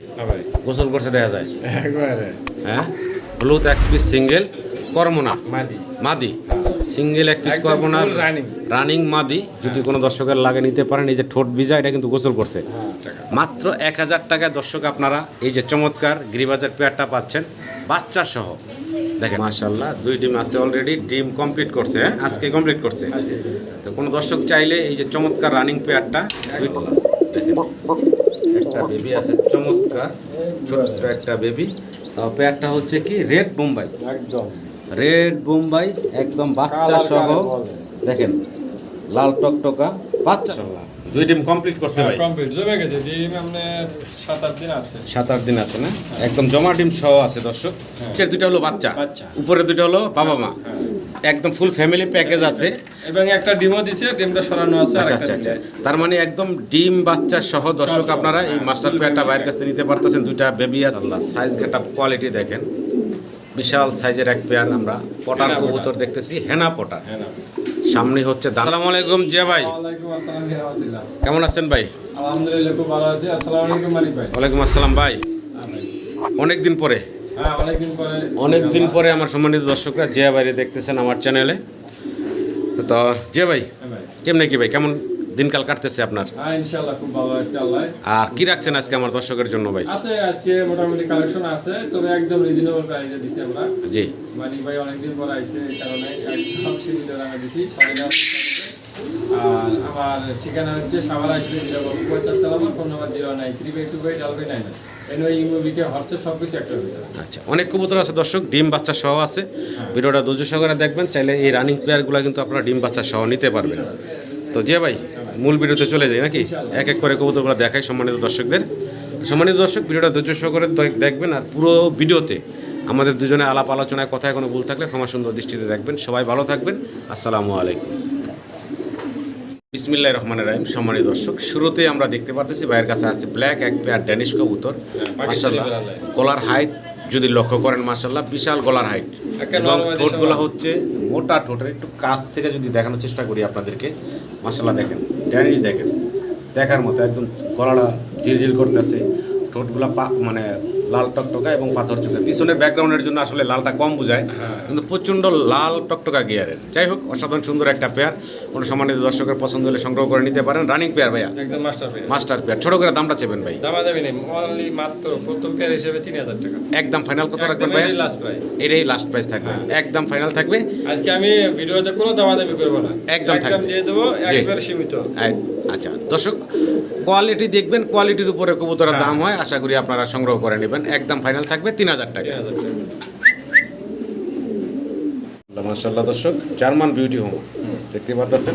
ভাই। গোসল করছে দেখা যায়। হ্যাঁ? হলুদ এক পিস সিঙ্গেল কর্মনা। মাদি। মাদি। সিঙ্গেল এক পিস কর্মনা রানিং মাদি। যদি কোনো দর্শকের লাগে নিতে পারেন এই যে ঠোঁট ভিজা এটা কিন্তু গোসল করছে। মাত্র এক হাজার টাকায় দর্শক আপনারা এই যে চমৎকার গ্রিবাজার পেয়ারটা পাচ্ছেন বাচ্চা সহ। দেখেন মাশাল্লাহ দুই ডিম আছে অলরেডি ডিম কমপ্লিট করছে হ্যাঁ? আজকে কমপ্লিট করছে। তো কোনো দর্শক চাইলে এই যে চমৎকার রানিং পেয়ারটা দুই- দেখেন। একটা বেবি আছে চমৎকার ছোট্ট একটা বেবি পেয়ারটা হচ্ছে কি? রেড বোম্বাই একদম। রেড বোম্বাই একদম বাচ্চা সহ। দেখেন লাল টকটকা বাচ্চা। দুই ডিম কমপ্লিট করছে ভাই। কমপ্লিট জমে গেছে। ডিম সাত আট দিন আছে। সাত আট দিন আছে না? একদম জমা ডিম সহ আছে দর্শক। সে দুইটা হলো বাচ্চা। বাচ্চা। উপরে দুইটা হলো বাবা মা একদম ফুল ফ্যামিলি প্যাকেজ আছে। এবং একটা ডিমও দিছে ডিমটা সরানো আছে আচ্ছা আচ্ছা আচ্ছা। তার মানে একদম ডিম বাচ্চা সহ দর্শক আপনারা এই মাস্টার পেয়ারটা বাইরের কাছ থেকে নিতে পারতেছেন। দুইটা বেবি আছে আল্লাহ। সাইজ গেটা কোয়ালিটি দেখেন। বিশাল সাইজের এক পেয়ার আমরা পটার। কবুতর দেখতেছি হেনা পটার সামনে হচ্ছে আসসালামু আলাইকুম জিয়া ভাই। ওয়ালাইকুম আসসালাম রহমতুল্লাহ কেমন আছেন ভাই? আলহামদুলিল্লাহ খুব ভালো আছি। আসসালামু আলাইকুম মালিক ভাই। ওয়ালাইকুম আসসালাম ভাই। অনেক দিন অনেকদিন পরে। অনেক দিন পরে আমার সম্মানিত দর্শকরা জিয়া বাইরে দেখতেছেন আমার চ্যানেলে। তো জিয়া ভাই হ্যাঁ কেমনে কি ভাই? কেমন দিনকাল কাটতেছে আপনার? হ্যাঁ ইনশাআল্লাহ খুব ভালো আছে আল্লাহ। আর কি রাখছেন আজকে আমার দর্শকের জন্য ভাই? আছে আজকে মোটামুটি কালেকশন আছে তবে একদম রিজনেবল প্রাইসে দিছি আমরা। জি। মানিক ভাই অনেকদিন পর আইছে এই কারণে একদম সীমিত দামে দিছি আর আমার ঠিকানা হচ্ছে সাভার আসলে জিরো আমার phone number zero nine three five two nine. আচ্ছা অনেক কবুতর আছে দর্শক ডিম বাচ্চা সহ আছে। ভিডিওটা দুজো সহকারে দেখবেন চাইলে এই রানিং প্লেয়ারগুলো কিন্তু আপনারা ডিম বাচ্চা সহ নিতে পারবেন। তো জিয়া ভাই মূল ভিডিওতে চলে যাই নাকি? এক এক করে কবুতরগুলো দেখাই সম্মানিত দর্শকদের। সম্মানিত দর্শক ভিডিওটা ধৈর্য সহকারে দেখবেন আর পুরো ভিডিওতে আমাদের দুজনে আলাপ আলোচনায় কথায় কোনো ভুল থাকলে ক্ষমা সুন্দর দৃষ্টিতে দেখবেন। সবাই ভালো থাকবেন। আসসালামু আলাইকুম। বিসমিল্লাহ রহমানের রাহিম। সম্মানিত দর্শক শুরুতেই আমরা দেখতে পারতেছি ভাইয়ের কাছে আছে ব্ল্যাক এক পেয়ার ড্যানিশ কবুতর। মাসাল্লাহ গলার হাইট যদি লক্ষ্য করেন মাসাল্লাহ বিশাল গলার হাইট এবং ঠোঁটগুলো হচ্ছে মোটা ঠোঁটের একটু কাছ থেকে যদি দেখানোর চেষ্টা করি আপনাদেরকে মাসাল্লাহ দেখেন ড্যানিশ দেখেন। দেখার মতো একদম গলাটা ঝিলঝিল করতেছে ঠোঁটগুলা পা মানে লাল টকটকা এবং পাথর চোখে পিছনের ব্যাকগ্রাউন্ডের জন্য আসলে লালটা কম বোঝায় কিন্তু প্রচণ্ড লাল টকটকা গিয়ারের যাই হোক অসাধারণ সুন্দর একটা পেয়ার কোনো সম্মানিত দর্শকের পছন্দ হলে সংগ্রহ করে নিতে পারেন। রানিং পেয়ার ভাইয়া? একদম মাস্টার পেয়ার মাস্টার পেয়ার ছোট করে দামটা চেপেন ভাই। দামা দামি নেই। অনলি মাত্র প্রথম পেয়ার হিসেবে তিন হাজার টাকা। একদম ফাইনাল কত রাখবেন ভাই এটাই লাস্ট প্রাইস এটাই লাস্ট প্রাইস থাকবে। একদম ফাইনাল থাকবে। আজকে আমি ভিডিওতে কোনো দামাদামি করব না। একদম থাকবে। দিয়ে দেবো একবার সীমিত। আচ্ছা। দর্শক কোয়ালিটি দেখবেন কোয়ালিটির উপরে কবুতরের দাম হয় আশা করি আপনারা সংগ্রহ করে নেবেন। একদম ফাইনাল থাকবে তিন হাজার টাকা। তিন মার্শাল্লাহ দর্শক জার্মান বিউটি হোম দেখতে পারতেছেন?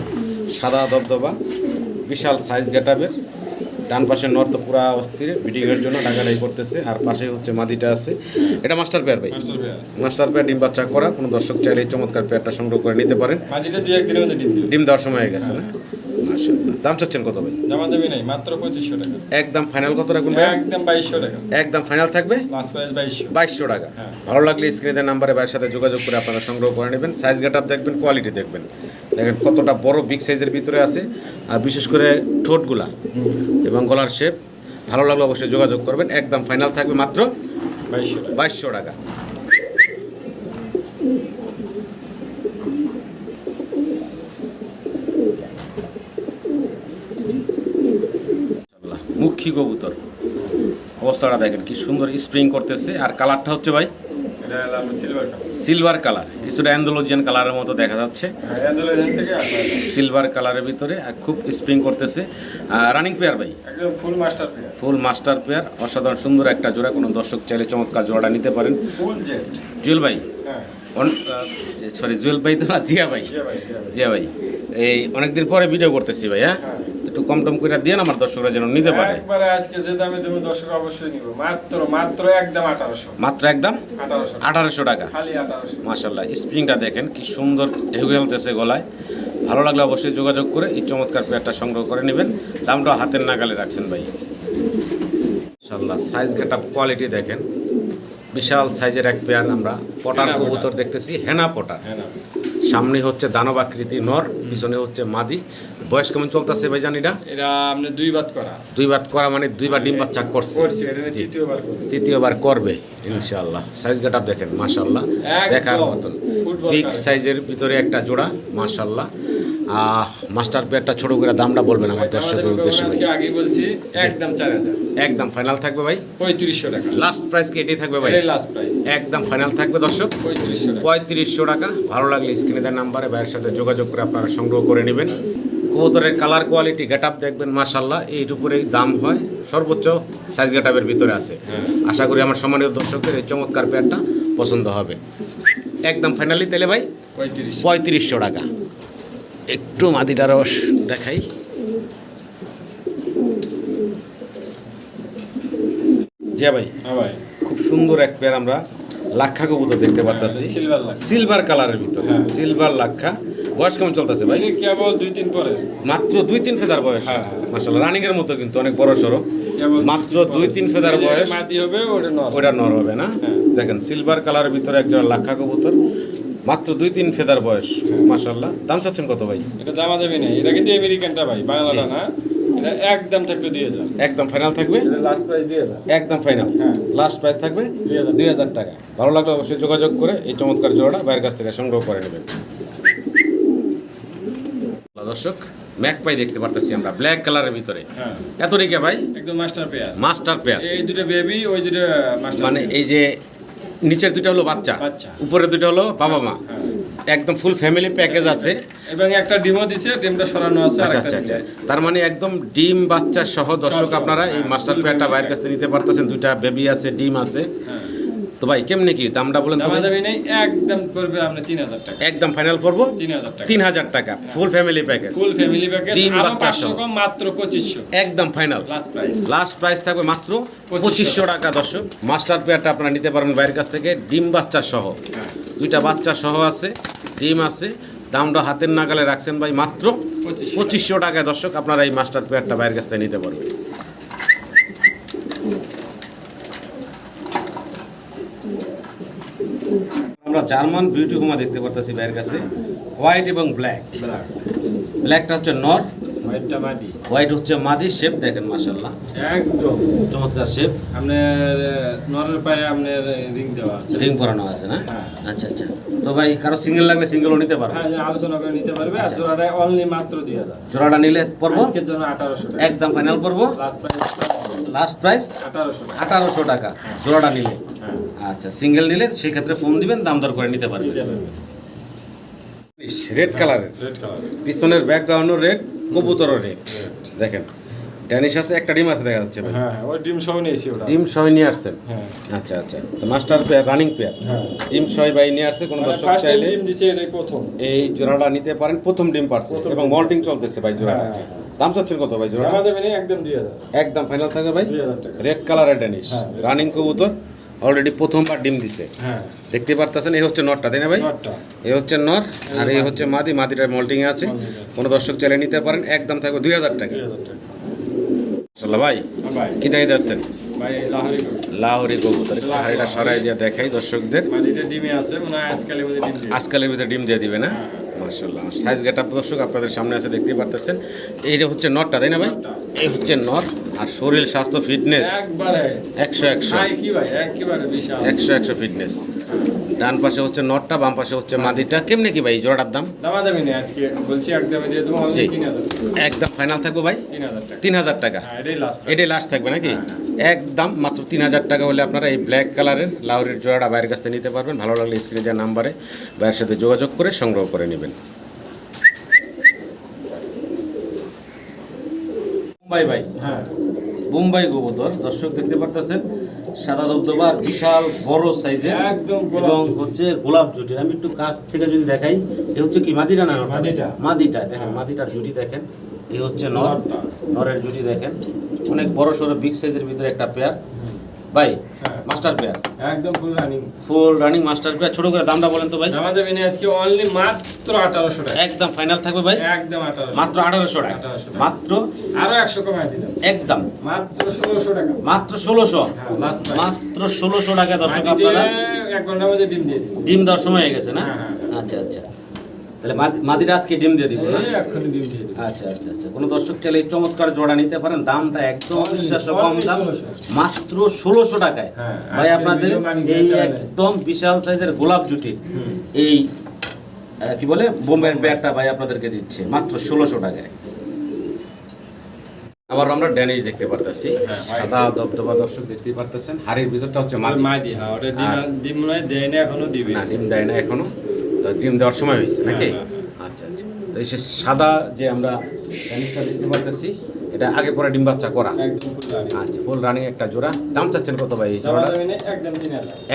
সাদা দবদবা বিশাল সাইজ গেটাবের ডান পাশে নর্থ পুরা অস্থির বিডিংয়ের জন্য ডাকাডাই করতেছে আর পাশে হচ্ছে মাদিটা আছে। এটা মাস্টার পেয়ার ভাই? মাস্টার পেয়ার ডিম বাচ্চা করা কোনো দর্শক চাইলে চমৎকার পেয়ারটা সংগ্রহ করে নিতে পারেন। ডিম দেওয়ার সময় হয়ে গেছে না? মাশাআল্লাহ দাম চাচ্ছেন কত ভাই? দামা দামি নেই মাত্র পঁচিশশো টাকা। একদম ফাইনাল কত রাখুন একদম বাইশশো টাকা। একদম ফাইনাল থাকবে? বাইশশো। টাকা। হ্যাঁ। ভালো লাগলে স্ক্রিনের নাম্বারে ভাইয়ের সাথে যোগাযোগ করে আপনারা সংগ্রহ করে নেবেন। সাইজ গেট দেখবেন কোয়ালিটি দেখবেন। দেখেন কতটা বড় বিগ সাইজের ভিতরে আছে। আর বিশেষ করে ঠোঁটগুলা এবং গলার শেপ ভালো লাগলে অবশ্যই যোগাযোগ করবেন। একদম ফাইনাল থাকবে মাত্র বাইশশো টাকা। মুখী কবুতর। অবস্থাটা দেখেন কি সুন্দর স্প্রিং করতেছে। আর কালারটা হচ্ছে ভাই? সিলভার কালার কিছুটা অ্যান্ডোলজিয়ান কালারের মতো দেখা যাচ্ছে। হ্যাঁ সিলভার কালারের ভিতরে আর খুব স্প্রিং করতেছে। রানিং পেয়ার ভাই? Full master pair full master pair অসাধারণ সুন্দর একটা জোড়া। কোনো দর্শক চাইলে চমৎকার জোড়াটা নিতে পারেন। জুয়েল ভাই? হ্যাঁ। সরি জুয়েল ভাই তো না? জিয়া ভাই? জিয়া ভাই, এই অনেকদিন পরে ভিডিও করতেছি ভাই হ্যাঁ? হ্যাঁ। একটু কম টম করে দিয়ে আমার দর্শকরা যেন নিতে পারে। একবারে আজকে যে দামে তুমি দর্শক অবশ্যই নিব। মাত্র মাত্র একদম আঠারোশো। মাত্র একদম আঠারোশো। আঠারোশো টাকা। খালি আঠারোশো। মাশাল্লাহ স্প্রিংটা দেখেন কি সুন্দর ঢেউ খেলতেছে গলায়। ভালো লাগলে অবশ্যই যোগাযোগ করে এই চমৎকার পেয়ারটা সংগ্রহ করে নেবেন। দামটা হাতের নাগালে রাখছেন ভাই। মাশাল্লাহ সাইজ গেটা কোয়ালিটি দেখেন। বিশাল সাইজের এক পেয়ার আমরা পটার কবুতর দেখতেছি হেনা পটার। হ্যাঁ না সামনে হচ্ছে দানব আকৃতি নর পিছনে হচ্ছে মাদি। বয়স কেমন চলতেছে ভাই জানি না আপনি দুই বাদ করা। করা মানে দুইবার ডিম বাচ্চা করছে। তৃতীয়বার তৃতীয়বার করবে ইনশাআল্লাহ। সাইজ গাটা দেখেন মাশাল্লাহ দেখার মতন। বিগ সাইজের ভিতরে একটা জোড়া মাশাল্লাহ আহ মাস্টার পেয়ারটা ছোট করে দামটা বলবেন আমার দর্শকের উদ্দেশ্যে। ভাই। আজকে বলছি একদম চার হাজার। একদম ফাইনাল থাকবে ভাই? পঁয়ত্রিশশো টাকা। লাস্ট প্রাইস কি এটাই থাকবে ভাই? লাস্ট প্রাইস একদম ফাইনাল থাকবে দর্শক। পঁয়ত্রিশশো টাকা। পঁয়ত্রিশশো টাকা। ভালো লাগলে স্ক্রিনে দেওয়ার নাম্বারে ভাইয়ের সাথে যোগাযোগ করে আপনারা সংগ্রহ করে নেবেন। কবুতরের কালার কোয়ালিটি গেট আপ দেখবেন মাশাল্লাহ এইটুকুরেই দাম হয়। সর্বোচ্চ সাইজ গেট আপের ভিতরে আছে। আশা করি আমার সম্মানিত দর্শকদের এই চমৎকার পেয়ারটা পছন্দ হবে। একদম ফাইনালি তাহলে ভাই? পঁয়ত্রিশ পঁয়ত্রিশশো টাকা। একটু মাদিটা রস দেখাই। জি ভাই হ্যাঁ ভাই। খুব সুন্দর এক পেয়ার আমরা লাক্ষা কবুতর দেখতে পারতাছি। সিলভার কালারের ভিতরে হ্যাঁ। সিলভার লাক্ষা। বয়স কেমন চলতেছে ভাই? কেবল দুই তিন পরে। মাত্র দুই তিন ফেদার বয়স। হ্যাঁ, হ্যাঁ। মাসাল্লাহ রানিং এর মতো কিন্তু অনেক বড় সড়ো। মাত্র দুই তিন ফেদার বয়স। ওটা নর। হবে না? হ্যাঁ। দেখেন সিলভার কালারের ভিতরে একজন লাক্ষা কবুতর। মাত্র দুই তিন ফেদার বয়স মাসাল্লাহ দাম চাচ্ছেন কত ভাই? এটা জামা দেবে না এটা কিন্তু আমেরিকানটা ভাই বাংলাটা না। এটা একদম থাকবে দুই হাজার একদম ফাইনাল থাকবে? লাস্ট প্রাইস দুই হাজার একদম ফাইনাল হ্যাঁ। লাস্ট প্রাইস থাকবে দুই হাজার টাকা। ভালো লাগলে অবশ্যই যোগাযোগ করে এই চমৎকার জোড়াটা বাইরের কাছ থেকে সংগ্রহ করে নেবেন। দর্শক দেখতে পারতেছি আমরা ব্ল্যাক কালারের ভিতরে। হ্যাঁ। এত রেখে ভাই? একদম মাস্টার পেয়ার মাস্টার পেয়ার এই দুটো বেবি ওই দুটো মানে এই যে নিচের দুটো হলো বাচ্চা। উপরে দুটো হলো বাবা মা। হ্যাঁ। একদম ফুল ফ্যামিলি প্যাকেজ আছে। এবং একটা ডিমও দিছে ডিমটা সরানো আছে আচ্ছা আচ্ছা আচ্ছা। তার মানে একদম ডিম বাচ্চা সহ দর্শক আপনারা এই মাস্টার পেয়ারটা বাইরের কাছ থেকে নিতে পারতেছেন। দুইটা বেবি আছে ডিম আছে। হ্যাঁ। তো ভাই কেমনে কি? দামটা বলেন তো একদম পড়বে আপনি তিন হাজার টাকা। একদম ফাইনাল করব তিন হাজার টাকা। তিন হাজার টাকা full family package full family package ডিম আরও বাচ্চা কম মাত্র পঁচিশশো। একদম final last price last price থাকবে মাত্র 2500 পঁচিশশো টাকা দর্শক। মাস্টার পেয়ারটা আপনারা নিতে পারবেন বাইরের কাছ থেকে। ডিম বাচ্চা সহ। দুইটা বাচ্চা সহ আছে ডিম আছে। দামটা হাতের নাগালে রাখছেন ভাই মাত্র পঁচিশশো পঁচিশশো টাকায় দর্শক আপনারা এই মাস্টার পেয়ারটা বাইরের কাছ থেকে নিতে পারবেন। জার্মান বিউটি হোমা দেখতে পারতেছি বাইরের কাছে। হোয়াইট এবং ব্ল্যাক ব্ল্যাকটা হচ্ছে নর। হোয়াইট হচ্ছে শেপ দেখেন একদম। চমৎকার শেপ আপনার নরের পায়ে আপনার রিং দেওয়া আছে। রিং আছে না? হ্যাঁ। আচ্ছা আচ্ছা। তো ভাই কারও সিঙ্গেল লাগলে সিঙ্গেলও নিতে পারবে হ্যাঁ আলোচনা করে নিতে পারবে। আর আচ্ছা। জোড়াটা অনলি মাত্র জোড়াটা নিলে পড়ব আজকের জন্য আঠারোশো টাকা। একদম final last price last price আঠারোশো টাকা। টাকা। জোড়াটা নিলে। আচ্ছা সিঙ্গেল নিলে সেক্ষেত্রে ফোন দিবেন দাম দর করে নিতে পারবেন। রেড কালারের রেড কালার পিছনের ব্যাকগ্রাউন্ডও রেড কবুতরও রেড দেখেন ড্যানিশ আছে একটা ডিম আছে দেখা যাচ্ছে ভাই। হ্যাঁ হ্যাঁ ওই ডিম সহ নিয়েছি ওটা। ডিম সহ নিয়ে আসছেন? হ্যাঁ। আচ্ছা আচ্ছা মাস্টার পেয়ার রানিং পেয়ার হ্যাঁ। ডিম সহ ভাই নিয়ে আসছে কোনো দর্শক ফার্স্ট চাইলে ডিম দিছে এটাই প্রথম। এই জোড়াটা নিতে পারেন প্রথম ডিম পারছে। এবং। মল্টিং চলতেছে ভাই জোড়াটা। হ্যাঁ। দাম চাচ্ছেন কত ভাই জোড়াটা? আমাদের মানে একদম দুই হাজার। একদম ফাইনাল থাকে ভাই? রেড কালারের ড্যানিশ হ্যাঁ। রানিং কবুতর। অলরেডি প্রথমবার ডিম দিছে। হ্যাঁ। দেখতে পারতেছেন এই হচ্ছে নটটা তাই না ভাই? এই হচ্ছে নর আর এই হচ্ছে মাদি মাদিটার মল্টিং আছে। কোনো দর্শক চাইলে নিতে পারেন একদম থাকবে দুই হাজার টাকা। চলো ভাই হ্যাঁ কি দাঁড়িয়ে যাচ্ছেন লাহরি লাহোরি কবুতর একটু হাড়িটা সরাই দিয়ে দেখাই দর্শকদের। মাটিতে আছে আজকালের ভিতরে ডিম দিয়ে দিবে না? মার্শাল্লাহ সাইজ গেট দর্শক আপনাদের সামনে আছে দেখতেই পারতেছেন। এইটা হচ্ছে নটটা তাই না ভাই? এই হচ্ছে নর আর শরীর স্বাস্থ্য ফিটনেস একশো একশো। একশো একশো ফিটনেস ডান পাশে হচ্ছে নটটা বাম পাশে হচ্ছে মাদিটা। কেমনে কি ভাই জোড়াটার দাম? দামা নেই আজকে। বলছি একদমে ফাইনাল থাকব ভাই? তিন হাজার টাকা। হ্যাঁ এটাই লাস্ট এটাই লাস্ট থাকবে নাকি? একদম মাত্র তিন হাজার টাকা হলে আপনারা এই ব্ল্যাক কালারের লাউরের জোড়াটা বাইরের কাছ থেকে নিতে পারবেন। ভালো লাগলে স্ক্রিনে দেওয়া নাম্বারে বাইরের সাথে যোগাযোগ করে সংগ্রহ করে নেবেন। মুম্বাই ভাই হ্যাঁ। মুম্বাই কবুতর দর্শক দেখতে পারতেছেন সাদা দবদবা বিশাল বড় সাইজের এবং হচ্ছে গোলাপ জুটি আমি একটু কাছ থেকে যদি দেখাই এ হচ্ছে কি মাদিটা না। মাদিটা। দেখেন মাদিটার জুটি দেখেন। এ হচ্ছে নর নরের জুটি দেখেন। অনেক বড় সড়ো বিগ সাইজের ভিতরে একটা পেয়ার ভাই হ্যাঁ। মাস্টার পেয়ার একদম full running full running master pair ছোট করে দামটা বলেন তো ভাই। দামা দামি নেই আজকে অনলি মাত্র আঠারোশো টাকা। একদম ফাইনাল থাকবে ভাই? একদম আঠারোশো। মাত্র আঠারোশো টাকা। 1800 টাকা। মাত্র? আরও একশো কমাই দিলাম। একদম। মাত্র ষোলোশো টাকা। মাত্র ষোলোশো? হ্যাঁ লাস্ট মাত্র ষোলোশো টাকা দর্শক আপনারা। এক ঘণ্টার মধ্যে ডিম দিয়ে ডিম দেওয়ার সময় হয়ে গেছে না? হ্যাঁ, হ্যাঁ। আচ্ছা আচ্ছা। তাহলে মাদি- মাদিটা আজকে ডিম দিয়ে দিব না। আচ্ছা আচ্ছা আচ্ছা। কোনো দর্শক চাইলে এই চমৎকার জোড়া নিতে পারেন। দামটা একদম অবিশ্বাস্য কম দাম। মাত্র ষোলোশো টাকায়। হ্যাঁ, ভাই আপনাদের এই একদম বিশাল সাইজের গোলাপ জুটি। এই কি বলে? বোম্বের ব্যাটটা ভাই আপনাদেরকে দিচ্ছে। মাত্র ষোলোশো টাকায়। আবার আমরা ড্যানিশ দেখতে পারতেছি। হ্যাঁ, সাদা দবদবা দর্শক দেখতে পারতেছেন। হাড়ির ভিতরটা হচ্ছে মাদি। মাদি, হ্যাঁ, ওটা ডিম- ডিম হয় দেয় না, এখনও দিবে। না ডিম দেয় না এখনও। তো ডিম দেওয়ার সময় হয়েছে নাকি? হ্যাঁ, আচ্ছা আচ্ছা। তো এই সে সাদা যে আমরা ড্যানিশটা দেখতে পারতেছি এটা আগে পরে ডিম বাচ্চা করা। আচ্ছা ফুল রানিং একটা জোড়া। দাম চাচ্ছেন কত ভাই নেই,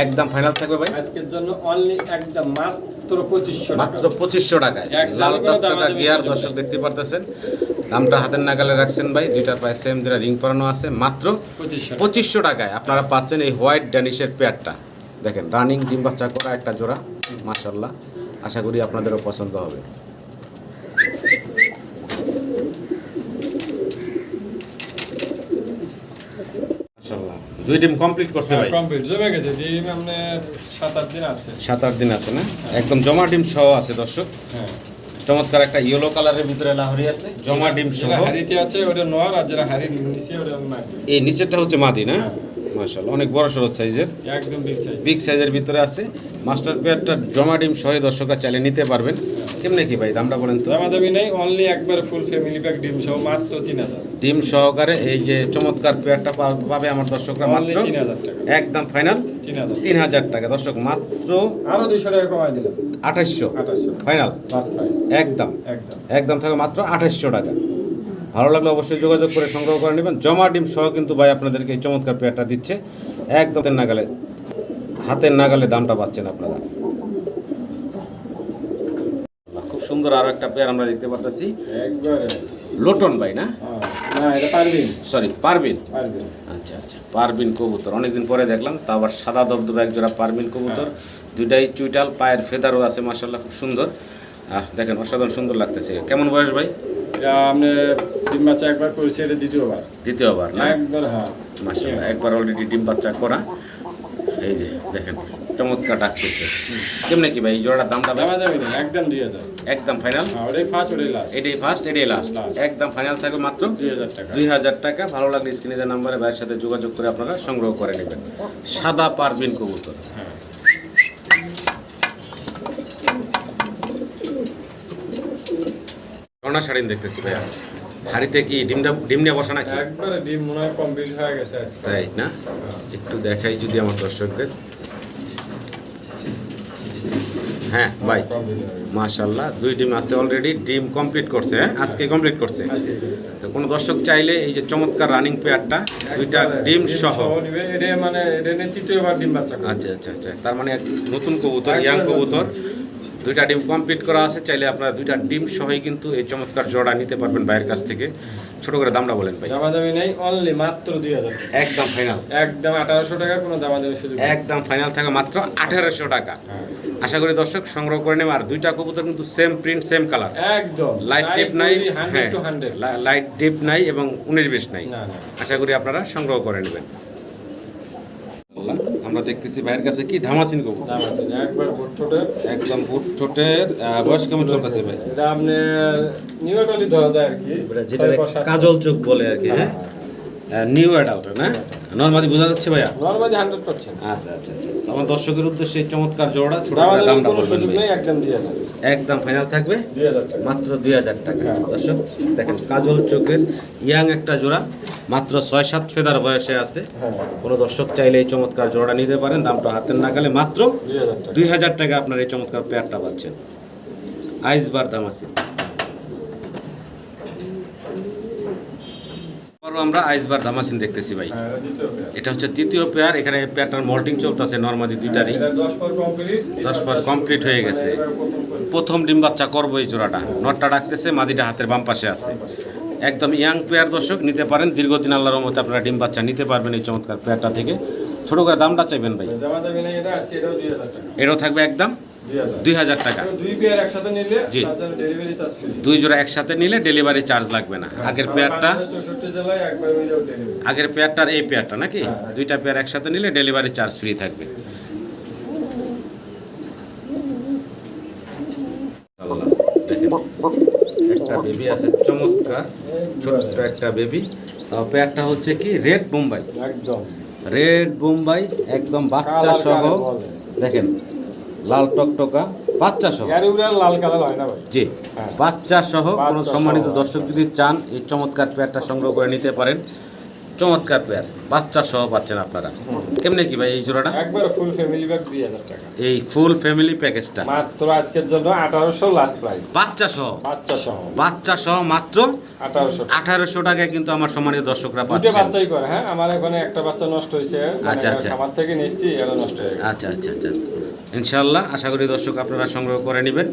একদম ফাইনাল থাকবে ভাই? আজকের জন্য অনলি একদম মাত্র পঁচিশশো মাত্র পঁচিশশো টাকায়। লাল টাকা গিয়ার দর্শক দেখতে পারতেছেন। দামটা হাতের নাগালে রাখছেন ভাই দুইটার প্রায় সেম যেটা রিং পরানো আছে মাত্র পঁচিশশো পঁচিশশো টাকায়। আপনারা পাচ্ছেন এই হোয়াইট ড্যানিশের পেয়ারটা দেখেন রানিং ডিম বাচ্চা করা একটা জোড়া। মাশাল্লাহ আশা করি আপনাদেরও পছন্দ হবে। দুই ডিম কমপ্লিট করছে ভাই? কমপ্লিট। জমে গেছে। ডিম আপনার সাত আট দিন আছে। দিন না? একদম জমা ডিম সহ আছে দর্শক। হ্যাঁ। চমৎকার একটা ইয়েলো কালারের ভিতরে লাহরি আছে জমা ডিম সহ। হাড়িতে আছে ওটা নর আর যেটা নিচে ওটা মাটি। এই নিচেরটা হচ্ছে মাদি না? মাশাল্লাহ অনেক বড় সড়ো সাইজের। একদম বিগ সাইজ বিগ সাইজের ভিতরে আছে। মাস্টার পেয়ারটা জমা ডিম সহ দর্শকরা চাইলে নিতে পারবেন। কেমনে কি ভাই দামটা বলেন তো? দামি নেই অনলি একবার ফুল ফ্যামিলি প্যাক ডিম সহ মাত্র তিন হাজার। ডিম সহকারে এই যে চমৎকার পেয়ারটা পাবে আমার দর্শকরা মাত্র 3000 টাকা। একদম ফাইনাল তিন হাজার। তিন টাকা। দর্শক মাত্র আরও দুইশো টাকা কমাই দিলাম। আঠাশশো আঠাশশো ফাইনাল একদম। একদম। একদম থাকবে মাত্র আঠাশশো টাকা। ভালো লাগলে অবশ্যই যোগাযোগ করে সংগ্রহ করে নেবেন। জমা ডিম সহ কিন্তু ভাই আপনাদেরকে এই চমৎকার পেয়ারটা দিচ্ছে। একদম নাগালে হাতের নাগালে দামটা পাচ্ছেন আপনারা। খুব সুন্দর আরও একটা পেয়ার আমরা দেখতে একবারে। লোটন ভাই না? হ্যাঁ। সরি পারবিন। আচ্ছা আচ্ছা পারবিন কবুতর। অনেকদিন পরে দেখলাম তা আবার সাদা দবদবা পারবিন কবুতর। দুইটাই চুইটাল পায়ের ফেদারও আছে মাসাল্লাহ খুব সুন্দর। দেখেন অসাধারণ সুন্দর লাগতেছে। কেমন বয়স ভাই? এটা আপনি একবার করেছি এটা দ্বিতীয়বার। দ্বিতীয়বার না? একবার হ্যাঁ। মাসাল্লাহ একবার অলরেডি ডিম বাচ্চা করা। এই যে দেখেন চমৎকার ডাকতেছে। কেমনে কি ভাই জোড়াটার দামটা? দামা নেই একদম দুই হাজার। একদম ফাইনাল ওটাই ফার্স্ট ওটাই লাস্ট এটাই ফার্স্ট এটাই লাস্ট একদম ফাইনাল থাকবে মাত্র দুই হাজার টাকা। দুই হাজার টাকা। ভালো লাগলে স্ক্রিনে নাম্বারে ভাইয়ের সাথে যোগাযোগ করে আপনারা সংগ্রহ করে নেবেন। সাদা পারবিন কবুতর। হ্যাঁ। কর্ণা শাড়িন দেখতেছি ভাইয়া। হাড়িতে কি ডিমটা ডিম নিয়ে বসা নাকি? একবারে ডিম মনে হয় কমপ্লিট হয়ে গেছে তাই না? একটু দেখাই যদি আমার দর্শকদের। হ্যাঁ ভাই মাশাল্লাহ দুই ডিম আছে অলরেডি ডিম কমপ্লিট করছে হ্যাঁ? আজকে কমপ্লিট করছে। তো কোনো দর্শক চাইলে এই যে চমৎকার রানিং পেয়ারটা দুইটা ডিম সহ। মানে। আচ্ছা আচ্ছা আচ্ছা। তার মানে নতুন কবুতর ইয়াং কবুতর। দুইটা ডিম কমপ্লিট করা আছে চাইলে আপনারা দুইটা ডিম সহই কিন্তু এই চমৎকার জোড়া নিতে পারবেন ভাইয়ের কাছ থেকে। ছোট করে দামটা বলেন ভাই। দামাদামি নেই অনলি মাত্র দুই হাজার একদম ফাইনাল একদম আঠারোশো টাকা কোনো দামাদামি সুযোগ। একদম ফাইনাল থাকা মাত্র আঠারোশো টাকা। হ্যাঁ। আশা করি দর্শক সংগ্রহ করে নেবে আর দুইটা কবুতর কিন্তু সেম প্রিন্ট সেম কালার একদম। লাইট ডিপ নাই হ্যাঁ। লাইট ডিপ নাই এবং উনিশ বিশ নাই। না না। আশা করি আপনারা সংগ্রহ করে নেবেন। আমরা দেখতেছি ভাইয়ের কাছে কি ধামাসিন কবুতর? দাম একবার ভোট ছোটের একদম ভুট্টোটের বয়স কেমন চলতেছে ভাই? এটা আপনি নিউটলি ধরা যায় আর কি। যেটা। কাজল চোখ বলে আর কি হ্যাঁ? নিউ অ্যাডাল্ট না? নর্মালি বোঝা যাচ্ছে ভাইয়া? নর্মালি হান্ড্রেড পার্সেন্ট আচ্ছা আচ্ছা আচ্ছা। তো আমার দর্শকের উদ্দেশ্যে চমৎকার জোড়া ছোট দামটা বলবেন একদম দিয়ে যাবে। একদম ফাইনাল থাকবে? দুই হাজার টাকা মাত্র দুই হাজার টাকা। হ্যাঁ। দর্শক দেখেন কাজল চোখের ইয়াং একটা জোড়া মাত্র ছয় সাত ফেদার বয়সে আছে। হ্যাঁ। কোনো দর্শক চাইলে এই চমৎকার জোড়া নিতে পারেন দামটা হাতের নাগালে। মাত্র দুই হাজার টাকা। আপনার এই চমৎকার পেয়ারটা পাচ্ছেন। আইসবার দাম আছে। আবারও আমরা আইসবার দামাসিন দেখতেছি ভাই। হ্যাঁ, এটা হচ্ছে তৃতীয় পেয়ার এখানে পেয়ারটার মল্টিং চলতেছে নর্মালি দুইটারই। দশ পর কমপ্লিট হয়ে গেছে। প্রথম ডিম বাচ্চা করব এই জোড়াটা। নটটা ডাকতেছে মাদিটা হাতের বাম পাশে আছে। একদম ইয়াং পেয়ার দর্শক নিতে পারেন। দীর্ঘদিন আল্লাহর মধ্যে আপনারা ডিম বাচ্চা নিতে পারবেন এই চমৎকার পেয়ারটা থেকে। ছোট করে দামটা চাইবেন ভাই? এটাও থাকবে একদম দুই হাজার। টাকা। দুই পেয়ার একসাথে নিলে তার জন্য ডেলিভারি চার্জ ফ্রি দুই জোড়া একসাথে নিলে ডেলিভারি চার্জ লাগবে না। আগের পেয়ারটা আগের পেয়ারটার এই পেয়ারটা নাকি? দুইটা পেয়ার একসাথে নিলে ডেলিভারি চার্জ ফ্রি থাকবে। আল্লাহ। বেবি আছে চমৎকার ছোট্ট একটা বেবি পেয়ারটা হচ্ছে কি? রেড বোম্বাই একদম। রেড বোম্বাই একদম বাচ্চা সহ। দেখেন লাল টকটকা বাচ্চা সহ লাল কালার হয় না ভাই। জি হ্যাঁ। বাচ্চা সহ কোনো সম্মানিত দর্শক যদি চান এই চমৎকার প্যাটটা সংগ্রহ করে নিতে পারেন। চমৎকার পেয়ার বাচ্চা সহ পাচ্ছেন আপনারা। কেমনে কি ভাই এই জোড়াটা? একবার ফুল ফ্যামিলি দুই হাজার টাকা। এই ফুল ফ্যামিলি প্যাকেজটা মাত্র আজকের জন্য আঠারোশো লাস্ট প্রাইস বাচ্চা সহ? বাচ্চা সহ। বাচ্চা সহ মাত্র আঠারোশো আঠারোশো টাকায় কিন্তু আমার সম্মানিত দর্শকরা পাচ্ছেন। দুটো বাচ্চাই করে হ্যাঁ? আমার এখানে একটা বাচ্চা নষ্ট হয়েছে। আচ্ছা, আচ্ছা। আমার থেকে নিচ্ছি এরা নষ্ট হয়ে গেছে। আচ্ছা আচ্ছা আচ্ছা। আচ্ছা। ইনশাল্লাহ আশা করি দর্শক আপনারা সংগ্রহ করে নেবেন।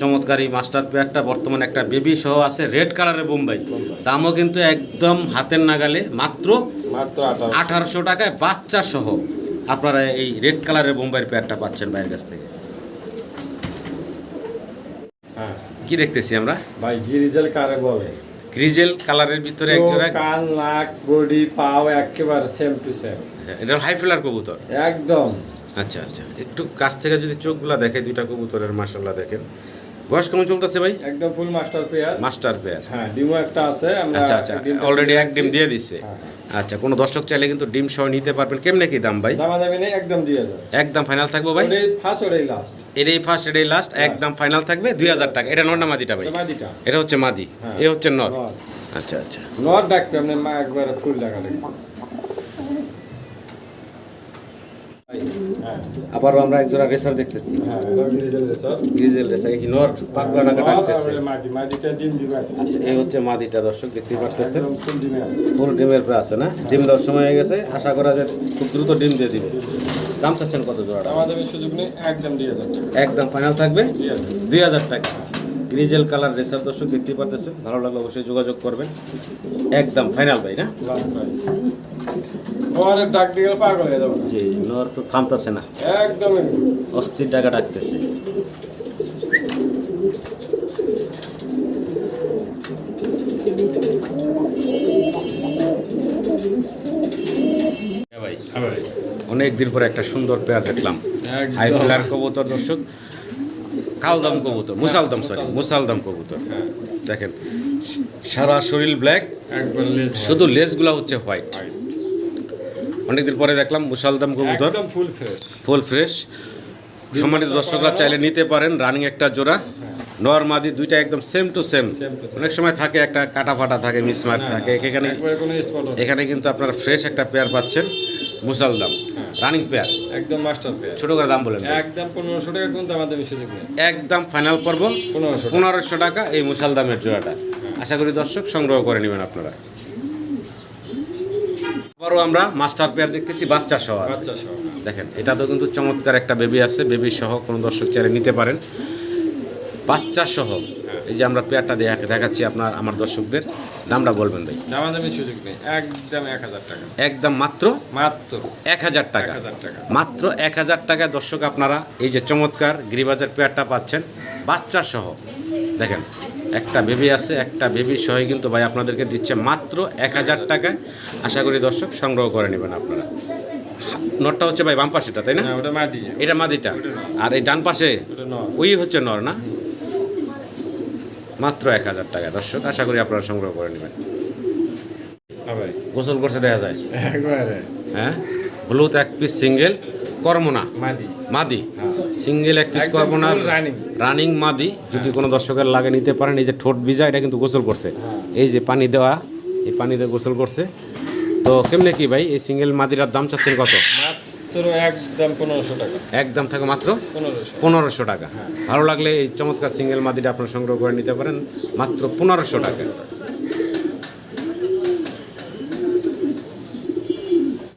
চমৎকার এই মাস্টার পেয়ারটা বর্তমানে একটা বেবি সহ আছে রেড কালারের বোম্বাই। দামও কিন্তু একদম হাতের নাগালে মাত্র মাত্র আঠারোশো। টাকায় বাচ্চা সহ আপনারা এই রেড কালারের বোম্বাইয়ের পেয়ারটা পাচ্ছেন বাইরের কাছ থেকে। হ্যাঁ। কি দেখতেছি আমরা? ভাই গিরিজেল কারে বলে গ্রিজেল কালারের ভিতরে এক জোড়া কান নাক বডি পাও একেবারে সেম টু সেম এটা হাই ফ্লার কবুতর? একদম। আচ্ছা আচ্ছা। একটু কাছ থেকে যদি চোখগুলা দেখে দুইটা কবুতরের মাসাল্লাহ দেখেন। বয়স কেমন চলতেছে ভাই? একদম full master pair master pair হ্যাঁ ডিমো একটা আছে আচ্ছা আচ্ছা অলরেডি এক ডিম দিয়ে দিচ্ছে হ্যাঁ। আচ্ছা কোনো দর্শক চাইলে কিন্তু ডিম সহ নিতে পারবেন। কেমনে কি দাম ভাই? দামাদামি নেই একদম দিয়ে যায় একদম ফাইনাল থাকব ভাই? ফার্স্ট ওটাই লাস্ট এটাই ফার্স্ট এটাই লাস্ট একদম ফাইনাল থাকবে। দুই হাজার টাকা। এটা নর না মাদিটা ভাই? মাদিটা। এটা হচ্ছে মাদি। হ্যাঁ। এ হচ্ছে নর। আচ্ছা আচ্ছা। নর ডাকবে আপনি একবারে ফুল লাগা লাগবে হ্যাঁ আবারও আমরা একজোড়া রেসার দেখতেছি। হ্যাঁ আচ্ছা এই হচ্ছে মাদিটা দর্শক দেখতে ফুল আছে। ডিমের প্রায় আছে না? ডিম দেওয়ার সময় হয়ে গেছে আশা করা যায় খুব দ্রুত ডিম দিয়ে দিবে। দাম চাচ্ছেন কত জোড়াটা দামাদামি সুযোগ নেই একদম ফাইনাল থাকবে? দুই হাজার টাকা। গ্রিজেল কালার রেসার দর্শক দেখতেই পারতেছেন। ভালো লাগলে অবশ্যই যোগাযোগ করবেন। একদম ফাইনাল ভাই না? লাস্ট ডাক দিয়ে পাগল হয়ে যাবে। জি নর তো থামতেছে না। একদম অস্থির টাকা ডাকতেছে। হ্যাঁ অনেক দিন পরে একটা সুন্দর পেয়ার দেখলাম। হাই ফ্লার কবুতর দর্শক। কালদম কবুতর মুসালদম সরি মুসালদম। কবুতর। দেখেন সারা শরীর ব্ল্যাক শুধু লেজগুলো হচ্ছে হোয়াইট অনেকদিন পরে দেখলাম মুসালদম কবুতর। ফুল ফ্রেশ ফুল ফ্রেশ সম্মানিত দর্শকরা চাইলে নিতে পারেন রানিং একটা জোড়া। নর মাদি দুইটা একদম সেম টু সেম. অনেক সময় থাকে একটা কাটা ফাটা থাকে মিসমার্ক থাকে। এখানে এখানে কিন্তু আপনারা ফ্রেশ একটা পেয়ার পাচ্ছেন মুসালদাম রানিং পেয়ার একদম মাস্টার পেয়ার ছোট করে দাম বলেন একদম পনেরোশো টাকা কিন্তু আমাদের নেই। একদম ফাইনাল পর্ব। পনেরোশো টাকা। পনেরোশো টাকা এই মুসালদামের জোড়াটা। আশা করি দর্শক সংগ্রহ করে নেবেন আপনারা। আবারও আমরা মাস্টার পেয়ার দেখতেছি বাচ্চা সহ আছে। দেখেন এটা তো কিন্তু চমৎকার একটা বেবি আছে বেবি সহ কোনো দর্শক চাইলে নিতে পারেন। বাচ্চা সহ এই যে আমরা পেয়ারটা দেখা দেখাচ্ছি আপনার আমার দর্শকদের দামটা বলবেন ভাই? দামাদামি সুযোগ নেই একদম এক হাজার টাকা। একদম মাত্র? মাত্র। এক হাজার টাকা। মাত্র এক হাজার টাকায় দর্শক আপনারা এই যে চমৎকার গিরিবাজার পেয়ারটা পাচ্ছেন বাচ্চা সহ। দেখেন একটা বেবি আছে একটা বেবি সহ কিন্তু ভাই আপনাদেরকে দিচ্ছে মাত্র এক হাজার টাকায়। আশা করি দর্শক সংগ্রহ করে নেবেন আপনারা। নটটা হচ্ছে ভাই বাম পাশেটা তাই না? হ্যাঁ এটা মাদিটা আর এই ডান পাশে ওই হচ্ছে নর না? মাত্র এক হাজার টাকা। দর্শক আশা করি আপনারা সংগ্রহ করে নেবেন। হ্যাঁ ভাই। গোসল করছে দেখা যায়। হ্যাঁ? হলুদ এক পিস সিঙ্গেল কর্মনা মাদি। সিঙ্গেল এক পিস কর্মনা রানিং মাদি? যদি কোনো দর্শকের লাগে নিতে পারেন এই যে ঠোঁট ভিজা এটা কিন্তু গোসল করছে। এই যে পানি দেওয়া এই পানি দিয়ে গোসল করছে। তো কেমনে কি ভাই এই সিঙ্গেল মাদিরার দাম চাচ্ছেন কত? একদম পনেরোশো টাকা। একদম থাকে মাত্র? পনেরোশো। টাকা। ভালো লাগলে এই চমৎকার সিঙ্গেল মাদিটা আপনারা সংগ্রহ করে নিতে পারেন মাত্র পনেরোশো টাকা।